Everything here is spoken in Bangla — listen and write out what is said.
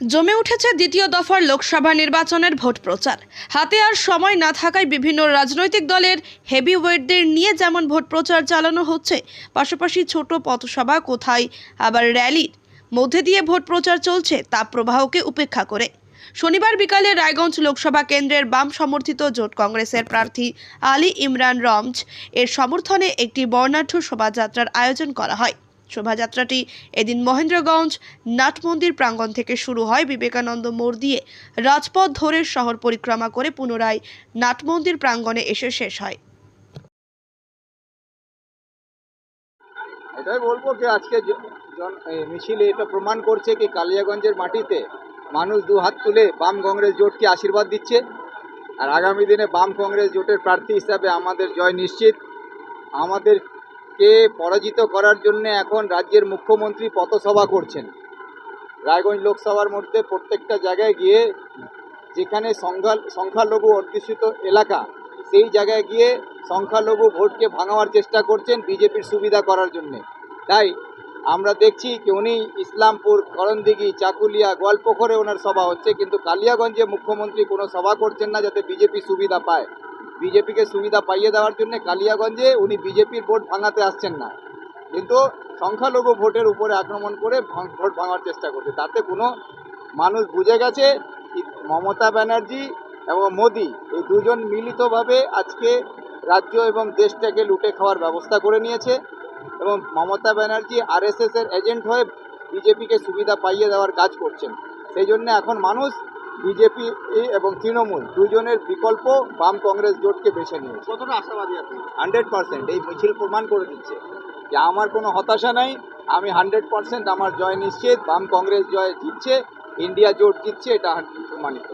জমে উঠেছে দ্বিতীয় দফার লোকসভা নির্বাচনের ভোট প্রচার। হাতে আর সময় না থাকায় বিভিন্ন রাজনৈতিক দলের হেভি ওয়েটদের নিয়ে যেমন ভোট প্রচার চালানো হচ্ছে, পাশাপাশি ছোট পথসভা কোথায় আবার র্যালির মধ্যে দিয়ে ভোট প্রচার চলছে তাপ প্রবাহকে উপেক্ষা করে। শনিবার বিকালে রায়গঞ্জ লোকসভা কেন্দ্রের বাম সমর্থিত জোট কংগ্রেসের প্রার্থী আলী ইমরান রমজ এর সমর্থনে একটি বর্ণাঢ্য শোভাযাত্রার আয়োজন করা হয়। শোভাযাত্রাটি এদিন মহেন্দ্রগঞ্জ নাটমন্দির প্রাঙ্গণ থেকে শুরু হয় বিবেকানন্দ মোড় দিয়ে রাজপথ ধরে শহর পরিক্রমা করে পুনরায় নাটমন্দির প্রাঙ্গণে এসে শেষ হয়। এটাই বলব যে আজকে মিছিলে এটা প্রমাণ করছে কি কালিয়াগঞ্জের মাটিতে মানুষ দু হাত তুলে বাম কংগ্রেস জোটকে আশীর্বাদ দিচ্ছে। আর আগামী দিনে বাম কংগ্রেস জোটের প্রার্থী হিসাবে আমাদের জয় নিশ্চিত। আমাদেরকে পরাজিত করার জন্য এখন রাজ্যের মুখ্যমন্ত্রী পথসভা করছেন। রায়গঞ্জ লোকসভার মধ্যে প্রত্যেকটা জায়গায় গিয়ে যেখানে সংখ্যা সংখ্যালঘু অধ্যুষিত এলাকা, সেই জায়গায় গিয়ে সংখ্যালঘু ভোটকে ভাঙাবার চেষ্টা করছেন বিজেপির সুবিধা করার জন্যে। তাই আমরা দেখছি কি উনি ইসলামপুর, করণদিঘি, চাকুলিয়া গোয়ালপুকুরে ওনার সভা হচ্ছে, কিন্তু কালিয়াগঞ্জে মুখ্যমন্ত্রী কোনো সভা করছেন না যাতে বিজেপি সুবিধা পায়। বিজেপিকে সুবিধা পাইয়ে দেওয়ার জন্য কালিয়াগঞ্জে উনি বিজেপির ভোট ভাঙাতে আসছেন না। কিন্তু সংখ্যালঘু ভোটের উপরে আক্রমণ করে ভোট ভাঙার চেষ্টা করছে। তাতে কোনো মানুষ বুঝে গেছে মমতা ব্যানার্জি এবং মোদি এই দুজন মিলিতভাবে আজকে রাজ্য এবং দেশটাকে লুটে খাওয়ার ব্যবস্থা করে নিয়েছে এবং মমতা ব্যানার্জি আরএসএস এর এজেন্ট হয়ে বিজেপিকে সুবিধা পাইয়ে দেওয়ার কাজ করছেন। সেই জন্য এখন মানুষ বিজেপি এবং তৃণমূল দুজনের বিকল্প বাম কংগ্রেস জোটকে বেছে নিয়েছে। কতটা আশাবাদী আপনি? Hundred percent. এই মিছিল প্রমাণ করে দিচ্ছে যে আমার কোনো হতাশা নাই আমি হান্ড্রেড পার্সেন্ট আমার জয় নিশ্চিত বাম কংগ্রেস জয় জিতছে ইন্ডিয়া জোট জিতছে এটা প্রমাণিত।